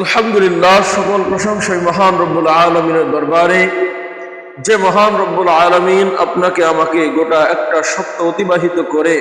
আলহামদুলিল্লাহ, সকল প্রশংসাই মহান রব্বুল আলমিনের দরবারে। যে মহান রব্বুল আলমিন আপনাকে আমাকে গোটা একটা সপ্তাহ অতিবাহিত করে,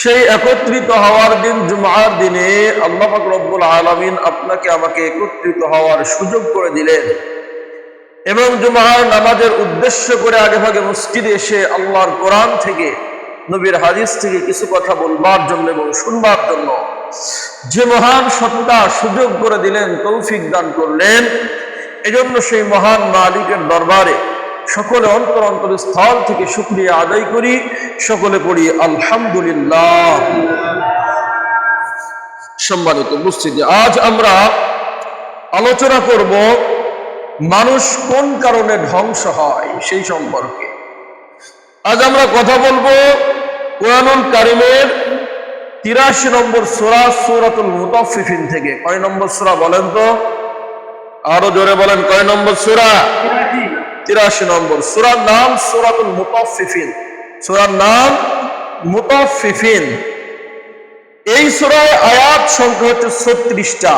সেই একত্রিত হওয়ার দিন, জুমার দিনে আল্লাহ রব্বুল আলমিন আপনাকে আমাকে একত্রিত হওয়ার সুযোগ করে দিলেন। এবং জুমার নামাজের উদ্দেশ্য করে আগে ভাগে মসজিদে এসে আল্লাহর কোরআন থেকে, নবীর হাদিস থেকে কিছু কথা বলবার জন্য এবং শুনবার জন্য যে মহান সত্তা সুযোগ করে দিলেন, তৌফিক দান করলেন, এজন্য সেই মহান মালিকের দরবারে সকলে অন্তর অন্তর স্থল থেকে শুক্রিয়া আদায় করি, সকলে পড়ি আলহামদুলিল্লাহ। সম্মানিত উপস্থিতি, আজ আমরা আলোচনা করব মানুষ কোন কারণে ধ্বংস হয় সেই সম্পর্কে। আজ আমরা কথা বলব কোরআনুল কারিমের তিরাশি নম্বর সোরা সুরাতুল মুতাফিফিন থেকে। কয় নম্বর সোরা বলেন তো? আরও জোরে বলেন কয় নম্বর সোরা? তিরাশি। নম্বর সুরার নাম সুরাতুল মুতাফিফিন সুরার নাম মুতাফিফিন এই সুরায় আয়াত সংখ্যা হচ্ছে ছত্রিশটা।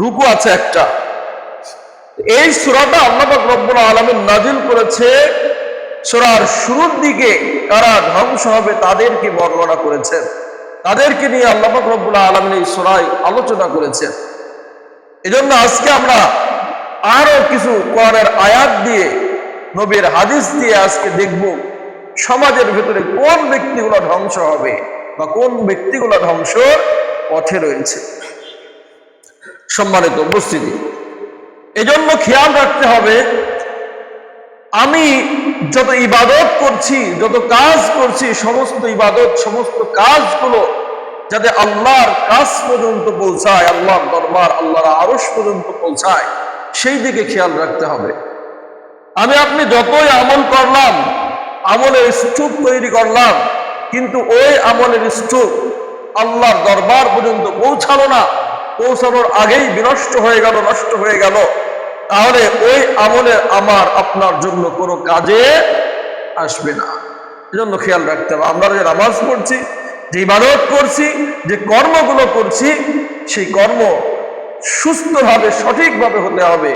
রুকু আছে একটা। এই সুরাটা আল্লাহ রব্বুল আলামিন নাজিল করেছে সুরার শুরুর দিকে কারা ধ্বংস হবে তাদেরকে বর্ণনা করেছেন। তাদেরকে নিয়ে আল্লাহ পাক রব্বুল আলামিন এই সুরায় আলোচনা করেছেন। এজন্য আজকে আমরা আরও কিছু কোরআনের আয়াত দিয়ে, নবীর হাদিস দিয়ে আজকে দেখব সমাজের ভেতরে কোন ব্যক্তিগুলো ধ্বংস হবে বা কোন ব্যক্তিগুলো ধ্বংস পথে রয়েছে। সম্মানিত উপস্থিতি। এজন্য খেয়াল রাখতে হবে আমি যত ইবাদত করছি, যত কাজ করছি, সমস্ত ইবাদত, সমস্ত কাজগুলো যাতে আল্লাহর কাজ পর্যন্ত পৌঁছায়, আল্লাহর দরবার, আল্লাহর আরস পর্যন্ত পৌঁছায়, সেই দিকে খেয়াল রাখতে হবে। আমি আপনি যতই আমল করলাম, আমলের স্তূপ তৈরি করলাম, কিন্তু ওই আমলের স্তূপ আল্লাহর দরবার পর্যন্ত পৌঁছালো না। পৌঁছানোর আগেই বিনষ্ট হয়ে গেল, নষ্ট হয়ে গেল। তাহলে ওই আমলে আমার, আপনার জন্য কোনো কাজে আসবে না। এজন্য খেয়াল রাখতে হবে। আমরা যে নামাজ পড়ছি, যে ইবাদত করছি, যে কর্মগুলো করছি, সেই কর্ম সুস্থভাবে, সঠিকভাবে হতে হবে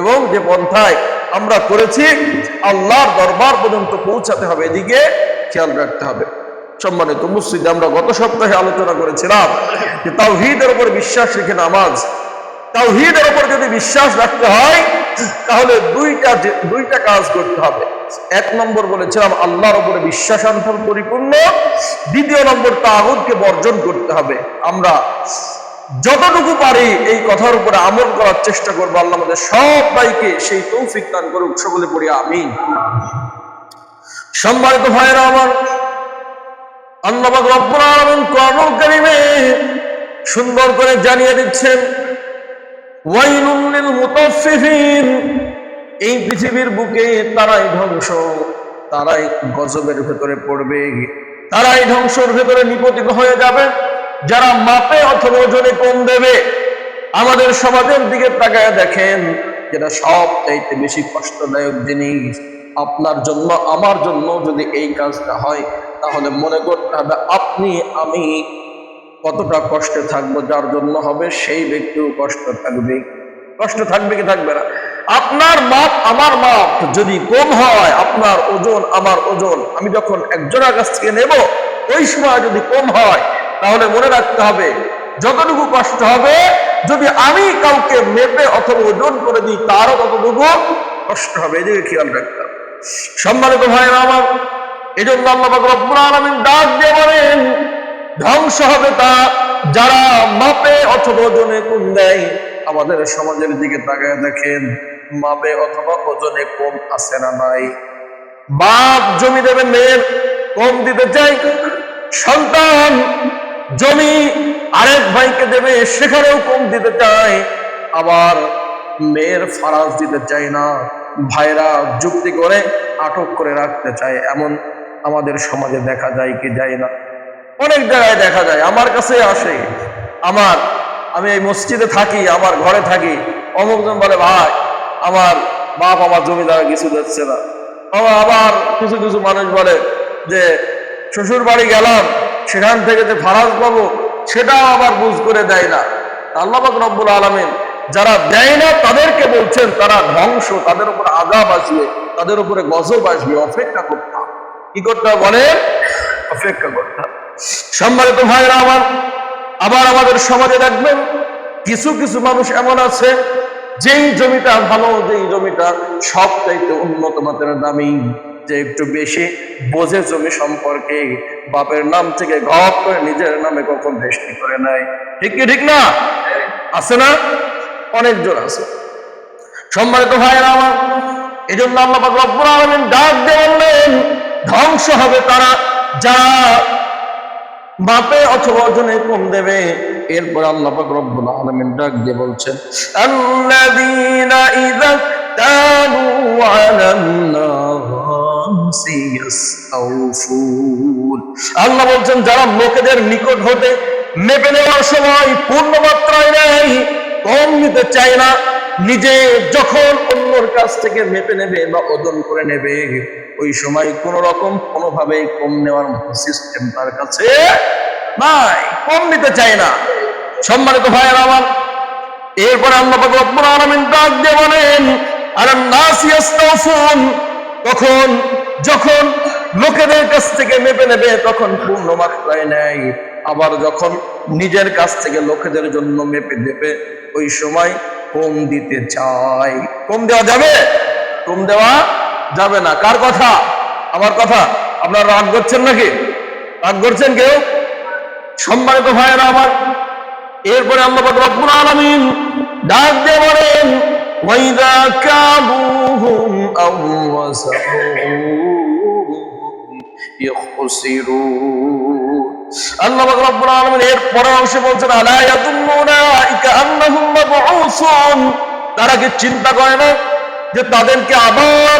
এবং যে পন্থায় আমরা করেছি, আল্লাহর দরবার পর্যন্ত পৌঁছাতে হবে। এদিকে খেয়াল রাখতে হবে। সম্মানিত মুসজিদে আমরা গত সপ্তাহে আলোচনা করেছিলাম যে তাওহীদের উপর বিশ্বাস রেখে নামাজ তাওহীদের উপর যদি বিশ্বাস রাখতে হয়, তাহলে দুইটা দুইটা কাজ করতে হবে। এক নম্বর বলেছিলাম, আল্লাহর উপরে বিশ্বাস আনতে পরিপূর্ণ। দ্বিতীয় নম্বর তাহুদকে বর্জন করতে হবে। আমরা যতটুকু পারি এই কথার উপরে আমল করার চেষ্টা করব। আল্লাহ আমাদের সবাইকে সেই তৌফিক দান করুক, সকলে পড়ি, আমিন। সম্মানিত ভাইরা আমার, আল্লাহ রব্বুল আলামিন কোরআনুল কারীমে সুন্দর করে জানিয়ে দিচ্ছেন ওয়াইলুল লিল মুতাফফিফিন। এই পৃথিবীর বুকে তারাই ধ্বংস, তারাই গজবের ভেতরে পড়বে। তারাই ধ্বংসের ভেতরে নিপতিত হয়ে যাবে, যারা মাপে অথবা ওজনে কম দেবে। আমাদের সমাজের দিকে তাকায় দেখেন, যেটা সব চাইতে বেশি কষ্টদায়ক জিনিস। আপনার জন্য, আমার জন্য যদি এই কাজটা হয়, তাহলে মনে করতে হবে আপনি, আমি কতটা কষ্টে থাকব, যার জন্য হবে সেই ব্যক্তিও কষ্ট থাকবে। কষ্ট থাকবে কি থাকবে না? আপনার মাপ আমার মাপ, যদি কম হয় আপনার ওজন আমার ওজন। আমি যখন একজনের কাছ থেকে নেব, ওই সময় যদি কম হয়, তাহলে মনে রাখতে হবে, যতটুকু কষ্ট হবে, যদি আমি কাউকে মেপে অথবা ওজন করে দিই, তারও ততটুকু কষ্ট হবে। এদিকে খেয়াল রাখতে হবে। সম্মানিত ভাইয়েরা আমার এই জন্য আল্লাহ রব্বুল আলামিন ডাক দিয়ে বলেন ধ্বংস হবে তা যারা মাপে অথবা ওজনে কম দেয়, আমাদের সমাজের দিকে তাকায় দেখেন, মাপে অথবা ওজনে কম আছে না নাই। বাপ জমি দেবে মেয়ের কম দিতে চাই। সন্তান, জমি আরেক ভাইকে দেবে, সেখানেও কম দিতে চায়। আবার মেয়ের ফারাজ দিতে চায় না, ভাইরা যুক্তি করে আটক করে রাখতে চায়। এমন আমাদের সমাজে দেখা যায় কি যায় না। অনেক জায়গায় দেখা যায়, আমার কাছে আসে। আমার, আমি এই মসজিদে থাকি, আমার ঘরে থাকি। অমুকজন বলে, ভাই, আমার বাপ আমার জমিদার কিছু দিচ্ছে না। আবার আবার কিছু কিছু মানুষ বলে যে শ্বশুর বাড়ি গেলাম, সেখান থেকে যে ফারাজ পাবো সেটাও আবার বুঝ করে দেয় না। আল্লাহ পাক রব্বুল আলমিন যারা দেয় না, তাদেরকে বলছেন, তারা ধ্বংস, তাদের উপর আজাব আসবে, তাদের উপরে গজব আসবে, অপেক্ষা করতাম কি করতে বলেন? অপেক্ষা করতে হবে। সম্মানিত ভাইরা আমার, আবার আমাদের সমাজে দেখবেন কিছু কিছু মানুষ এমন আছে, যেই জমিটা ভালো, যেই জমিটা সব চাইতে উন্নত মাত্রার দামি, যে একটু বেশি বোঝে জমি সম্পর্কে, বাপের নাম থেকে গপ করে নিজের নামে কখন রেস্টি করে নেয়। ঠিক কি, ঠিক না? আছে না? অনেকজন আছে। সম্মানিত ভাইয়েরা আমার এই জন্য আল্লাহ ডাক দিয়ে ধ্বংস হবে তারা, যারা বাপে অথবা ওজনে কম দেবে। এরপর আল্লাহ পাক রব্বুল আলামিন ডাক দিয়ে বলছেন আল্লাহ বলছেন, যারা লোকেদের নিকট হতে মেপে নেওয়ার সময় পূর্ণ মাত্রায় নেই কম নিতে চায় না। নিজে যখন অন্যর কাছ থেকে মেপে নেবে বা ওজন করে নেবে, ওই সময় কোন রকম কোনোভাবে কম নেওয়ার সিস্টেম তার কাছে নাই। কম নিতে চায় না। সম্মানিত ভাইয়ের আমার, এরপরে ডাক দিয়ে বলেন আর তখন, যখন লোকেদের কাছ থেকে মেপে নেবে, তখন পূর্ণ মাত্রায় নেয়। আবার যখন নিজের কাছ থেকে লোকেদের জন্য মেপে দেবে ওই সময় কম দিতে চায় কম দেওয়া যাবে? কম দেওয়া যাবে না। কার কথা? আমার কথা? আপনারা রাগ করছেন নাকি? রাগ করছেন কেউ? সম্মানিত ভাইয়েরা আমার, এরপরে আল্লাহ রব্বুল আলামিন ডাক দিয়ে বলেন, ওয়াইদা তারা কি চিন্তা করে না যে তাদেরকে আবার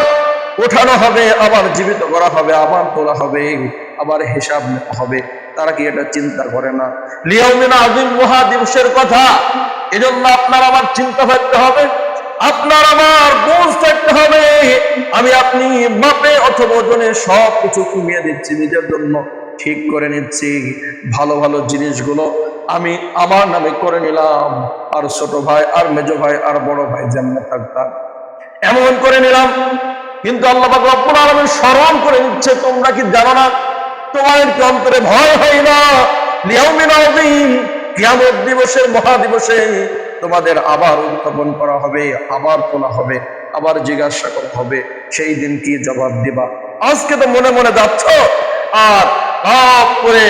ওঠানো হবে, আবার জীবিত করা হবে, আবার তোলা হবে, আবার হিসাব নেওয়া হবে? তারা কি এটা চিন্তা করে না? লিয়াউমিন আদিম মহা দিবসের কথা। এজন্য আপনার আমার চিন্তা থাকতে হবে, আপনার আমার বোঝ থাকতে হবে। আমি আপনি মাপে অথবা ওজনে সব কিছু কমিয়ে দিচ্ছি নিজের জন্য। ঠিক করে নিচ্ছি। ভালো ভালো জিনিসগুলো আমি আমার নামে করে নিলাম। আর ছোট ভাই, আর মেজো ভাই, আর বড় ভাই যেমন থাকতাম এমন করে নিলাম। কিন্তু আল্লাহ স্মরণ করে দিচ্ছে, তোমরা কি জানো না? তোমাদের কি অন্তরে ভয় হয় না। কিয়ামত দিবসের মহা দিবসে তোমাদের আবার উত্থাপন করা হবে, আবার তোলা হবে, আবার জিজ্ঞাসা করা হবে, সেই দিন কি জবাব দিবা? আজকে তো মনে মনে যাচ্ছ আর আপ করে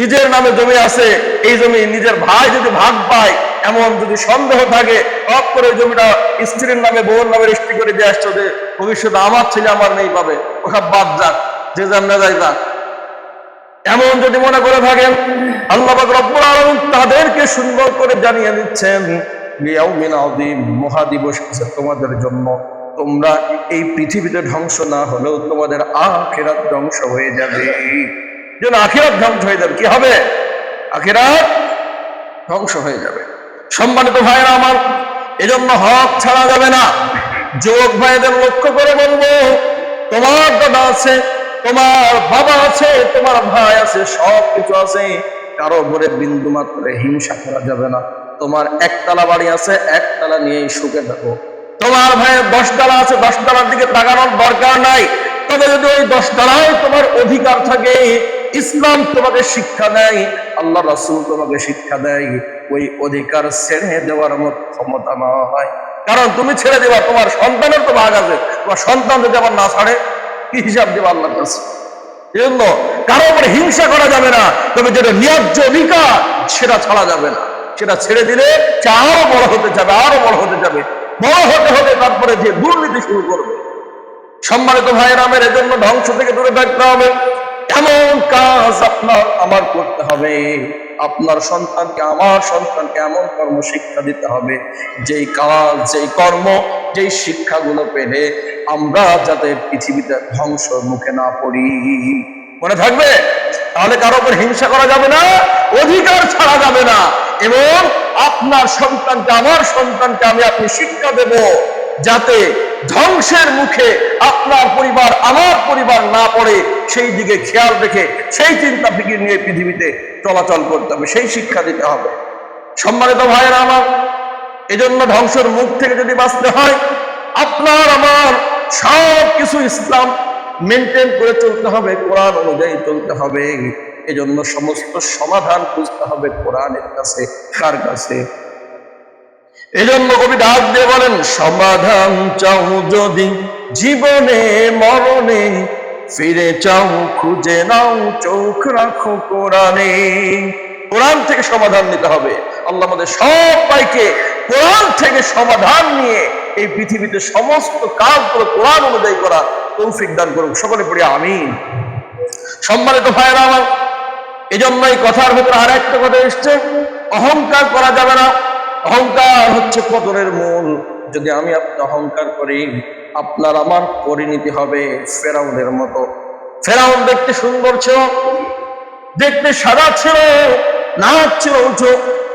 নিজের নামে জমি আছে, এই জমি নিজের ভাই যদি ভাগ পায়, এমন যদি সন্দেহ থাকে অফ করে জমিটা স্ত্রীর নামে, বউর নামে রেজিস্ট্রি করে দিয়ে আসছো যে ভবিষ্যতে আমার ছেলে আমার নেই পাবে। ওসব বাদ যাক, যে যার না যাই যাক। এমন যদি মনে করে থাকেন, আল্লাহ রব্বুল আলামিন তাদেরকে সুন্দর করে জানিয়ে দিচ্ছেন মহাদিবস তোমাদের জন্য। তোমরা এই পৃথিবীতে ধ্বংস না হলেও তোমাদের আখেরাত ধ্বংস হয়ে যাবে। যেন আখিরাত ধ্বংস হয়ে যাবে, কি হবে? আখেরাত ধ্বংস হয়ে যাবে। সম্মানিত ভাইয়েরা আমার, এজন্য হক ছাড়া যাবে না। যুবক ভাইদের লক্ষ্য করে বলব, তোমার দাদা আছে, তোমার বাবা আছে, তোমার ভাই আছে, সব কিছু আছে। কারও উপরে বিন্দু মাত্র হিংসা করা যাবে না। তোমার একতলা বাড়ি আছে, একতলা নিয়েই সুখে থাকো। তোমার ভাইয়ের দশতলা আছে দশ দশতলার দিকে তাকানোর দরকার নাই। তবে যদি ওই দশতলায় তোমার অধিকার থাকে, ইসলাম তোমাকে শিক্ষা দেয়, আল্লাহ রাসূল তোমাকে শিক্ষা দেয়, ওই অধিকার ছেড়ে দেওয়ার মতো ক্ষমতা নয় কারণ তুমি ছেড়ে দেবা, তোমার সন্তানের তো ভাগ আছে, তোমার সন্তান যদি আবার না ছাড়ে, কি হিসাব দেবা আল্লাহর কাছে? এজন্য কারও উপরে হিংসা করা যাবে না, তবে যেটা ন্যায্য অধিকার, সেটা ছাড়া যাবে না। সেটা ছেড়ে দিলে আরও বড় হতে যাবে, আরও বড় হতে যাবে। বড় হতে হতে তারপরে যে দুর্নীতি শুরু করবে। সম্মানিত ভাইয়ের, আমের এজন্য ধ্বংস থেকে দূরে থাকতে হবে। এমন কাজ আপনার, আমার করতে হবে। আপনার সন্তানকে, আমার সন্তানকে এমন কর্ম শিক্ষা দিতে হবে। যেই কাজ, যেই কর্ম, যেই শিক্ষাগুলো পেলে আমরা যাতে পৃথিবীতে ধ্বংসর মুখে না পড়ি। মনে থাকবে? তাহলে কারও উপর হিংসা করা যাবে না, অধিকার ছাড়া যাবে না। এবং আপনার সন্তানকে, আমার সন্তানকে আমি আপনি শিক্ষা দেব যাতে ধ্বংসের মুখে আপনার পরিবার, আমার পরিবার না পড়ে, সেই দিকে খেয়াল রেখে, সেই চিন্তা ফিকির নিয়ে পৃথিবীতে চলাচল করতে হবে, সেই শিক্ষা দিতে হবে। সম্মানিত ভাইয়েরা আমার, এজন্য ধ্বংসের মুখ থেকে যদি বাঁচতে হয়, আপনার, আমার সব কিছু ইসলাম মেনটেন করে চলতে হবে, কোরআন অনুযায়ী চলতে হবে। এজন্য সমস্ত সমাধান খুঁজতে হবে কোরআনের কাছে, কার কাছে? এজন্য কবি ডাক দিয়ে বলেন, সমাধান চাও যদি জীবনে, মরণে, ফিরে চাও, খুঁজে নাও, চোখ রাখো কোরআনে। কোরআন থেকে সমাধান নিতে হবে। আল্লাহ আমাদের সবাইকে কোরআন থেকে সমাধান নিয়ে এই পৃথিবীতে সমস্ত কাজগুলো কোরআন অনুযায়ী করা তৌফিক দান করুক সকলে পড়ি, আমিন। সম্মানিত ভাইয়েরা আমার এই জন্য এই কথার ভেতরে আর একটা কথা এসছে, অহংকার করা যাবে না। অহংকার হচ্ছে পতনের মূল। যদি আমি আপনি অহংকার করি, আপনার আমার পরিণতি হবে ফেরাউনের মতো। ফেরাউন দেখতে সুন্দর ছিল, দেখতে সাদা ছিল নাচ ছিল উঁচু।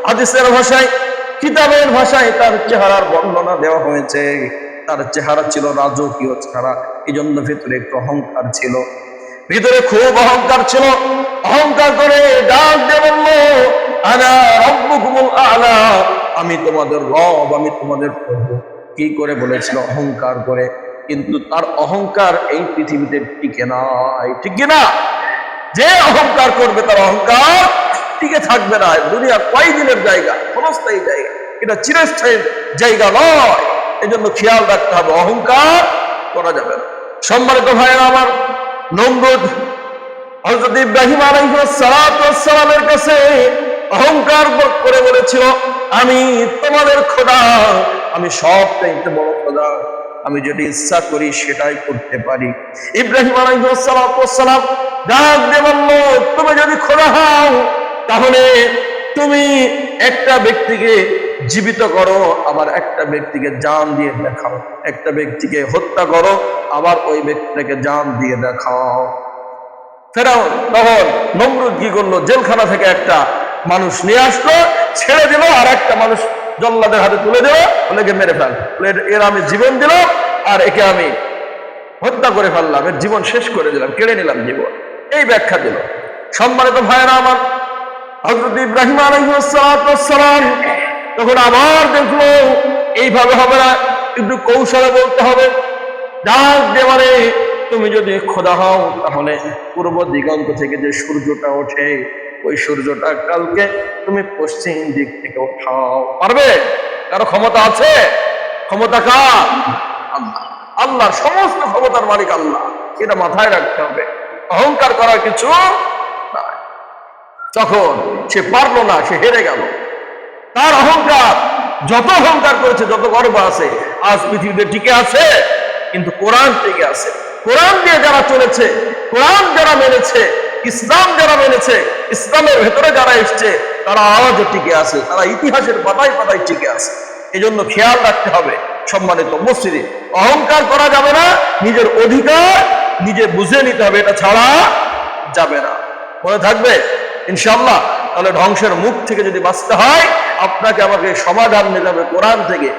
হাদিসের ভাষায়, কিতাবের ভাষায় তার চেহারার বর্ণনা দেওয়া হয়েছে। তার চেহারা ছিল রাজকীয় চেহারা এই জন্য ভিতরে একটু অহংকার ছিল। ভিতরে খুব অহংকার ছিল। অহংকার করে ডাক দিয়ে বলল, আনা আলা, আমি তোমাদের রব, আমি তোমাদের প্রভু। কি করে বলেছিল অহংকার করে? কিন্তু তার অহংকার এই পৃথিবীতে টিকে নাই। ঠিক না যে অহংকার করবে তার অহংকার টিকে থাকবে না। দুনিয়া কয়দিনের জায়গা? ক্ষণস্থায়ী জায়গা। এটা চিরস্থায়ী জায়গা নয়। এজন্য খেয়াল রাখতে হবে, অহংকার করা যাবে না। সম্মানিত ভাইয়েরা আমার নমরুদ হযরত ইব্রাহিম আলাইহিসসালামের কাছে অহংকার করে বলেছিল, আমি তোমাদের খোদা, আমি সব চাইতে বড় খোদা, আমি যদি ইচ্ছা করি সেটাই করতে পারি। ইব্রাহিম আলাইহিসসালাম ডাক দিয়ে বলল, তুমি যদি খোদা হও, তাহলে তুমি একটা ব্যক্তিকে জীবিত করো, আবার একটা ব্যক্তিকে জান দিয়ে দেখাও। একটা ব্যক্তিকে হত্যা করো, আবার ওই ব্যক্তিটাকে জান দিয়ে দেখাও। ফেরাও তখন নমরুদ কি করল? জেলখানা থেকে একটা মানুষ নিয়ে আসলো, ছেড়ে দিল, আর একটা মানুষ জল্লাদের হাতে তুলে দিল, ওনাকে মেরে ফেল এর- আমি জীবন দিলাম, আর একে আমি হত্যা করে ফেললাম, এর জীবন শেষ করে দিলাম, কেড়ে নিলাম জীবন। এই ব্যাখ্যা দিল। সম্মানিত ভাইয়েরা আমার হজরত ইব্রাহিম আলহিসাম তখন আবার দেখল, এইভাবে হবে না কিন্তু কৌশলে বলতে হবে। ডাক বলে, তুমি যদি খোদা হও, তাহলে পূর্ব দিগন্ত থেকে যে সূর্যটা ওঠে, ওই সূর্যটা কালকে তুমি পশ্চিম দিক থেকে ওঠাও। পারবে? কারও ক্ষমতা আছে? ক্ষমতা কার? আল্লাহ। আল্লাহর সমস্ত ক্ষমতার মালিক আল্লাহ। এটা মাথায় রাখতে হবে। অহংকার করার কিছু তখন সে পারল না, সে হেরে গেল। তার অহংকার, যত অহংকার করেছে, যত গর্ব আছে, আজ পৃথিবীতে টিকে আছে, কিন্তু কোরআন টিকে আছে। কোরআন দিয়ে যারা চলেছে, কোরআন যারা মেনেছে, ইসলাম যারা মেনেছে, ইসলামের ভেতরে যারা এসছে, তারা আজও টিকে আছে, তারা ইতিহাসের পাতায় পাতায় টিকে আছে। এই জন্য খেয়াল রাখতে হবে, সম্মানিত মসজিদে অহংকার করা যাবে না, নিজের অধিকার নিজে বুঝে নিতে হবে, এটা ছাড়া যাবে না। মনে থাকবে? ইনশাল্লাহ তাহলে ধ্বংসের মুখ থেকে যদি বাঁচতে হয়, আপনাকে আমাকে সমাধান নিতে হবে কোরআন থেকে।